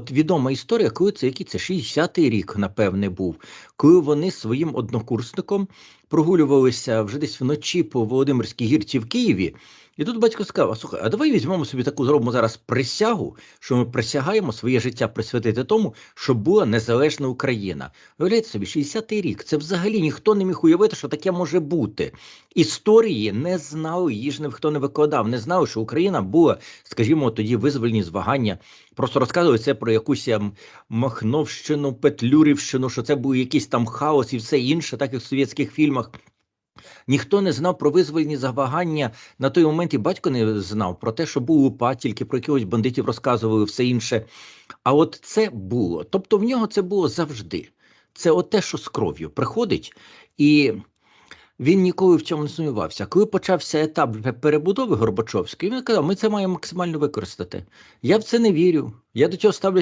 От відома історія, коли це який це 60-й рік, напевне, був, коли вони своїм однокурсником прогулювалися вже десь вночі по Володимирській гірці в Києві. І тут батько сказав: а слухай, а давай візьмемо собі таку зробимо зараз присягу, що ми присягаємо своє життя присвятити тому, щоб була незалежна Україна. Уявляєте собі, 60-й рік. Це взагалі ніхто не міг уявити, що таке може бути. Історії не знали, її ж ніхто не викладав, не знали, що Україна була, скажімо, тоді визвольні змагання. Просто розказували це про якусь ем, Махновщину, Петлюрівщину, що це був якийсь там хаос і все інше, так як в совєтських фільмах. Ніхто не знав про визвольні завагання на той момент, і батько не знав про те, що був УПА, тільки про якихось бандитів розказували все інше. А от це було. Тобто в нього це було завжди. Це от те, що з кров'ю приходить, і він ніколи в цьому не сумнівався. Коли почався етап перебудови Горбачовської, він казав, ми це маємо максимально використати. Я в це не вірю. Я до цього ставлюся.